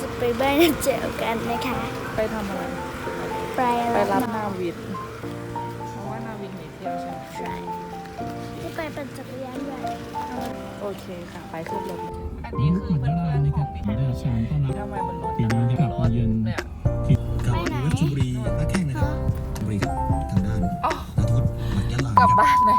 จะไปบ้านเจอกันนะคะ ไปทำอะไร ไปไปรับน้องนาวินเพราะว่านาวินหนีเที่ยวใช่ไหมใช่ที่ไปปั่นจักรยานด้วยโอเคค่ะ ไปขึ้นรถอันนี้คือเหมือนเพื่เวอนลาๆขนะคอรังบพี่ได้รับการต้อนรับทำไมบนรถปีนี้นะครับมาเยือนเนี่ยที่เก่าราชบุรีท่าแข้งนะครับชลบุรีครับทางด้านอ๋อนาทุศมักยะลากลับครับบ้านเลย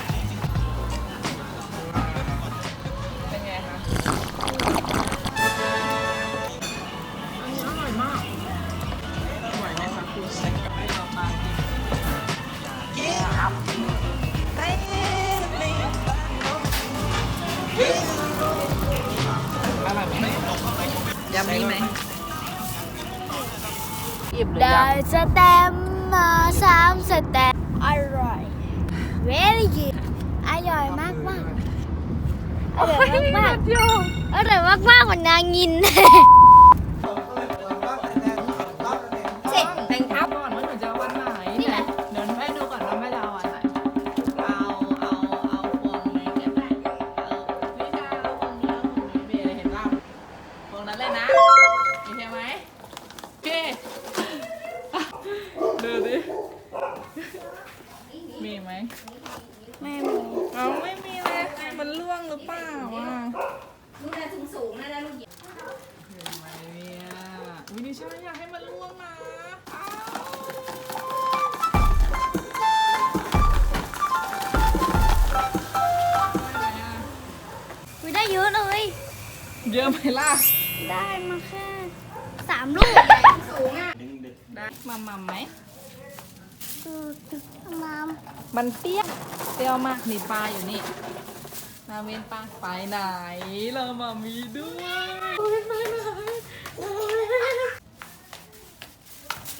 ยไหมยำมีไหมอิ่มหรือได้ยังสแตมป์มาสามสแตมป์อร่อย very good อร่อยมากมากๆอร่อยมากมากๆอร่อยมากมากๆเหมือนนางยิน มีไหมแม่มีเอาไม่มีเลยมันล่วงหรือเปล่าอะลูกเดินสูงสูงๆนะนะลูกเหยียบเห็นไหมเนี่ยวินิชาอยากให้มันล่วงนะอ้าวได้ไหมอะคุยได้เยอะเลย เยอะไหมล่ะ ได้มาแค่สามลูกสูงอะได้มามาไหม มามมันเปรี้ยวเปรี้ยวมากนี่ปลาอยู่นี่นาเวนปลาไปไหนเรามามีด้วยโอ้ยไปไหน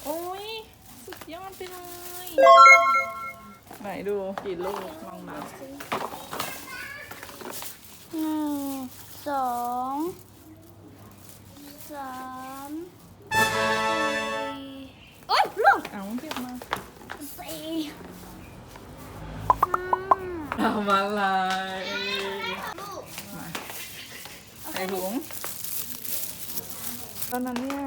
โอ้ยสุดยอดไปเลยไหนดูกี่ลูกลองนับหนึ่งสองสามสี่โอ๊ยลูกเอาเก็บ ทำอามาเลยมาใส่ถุงตอนนั้นเนี่ย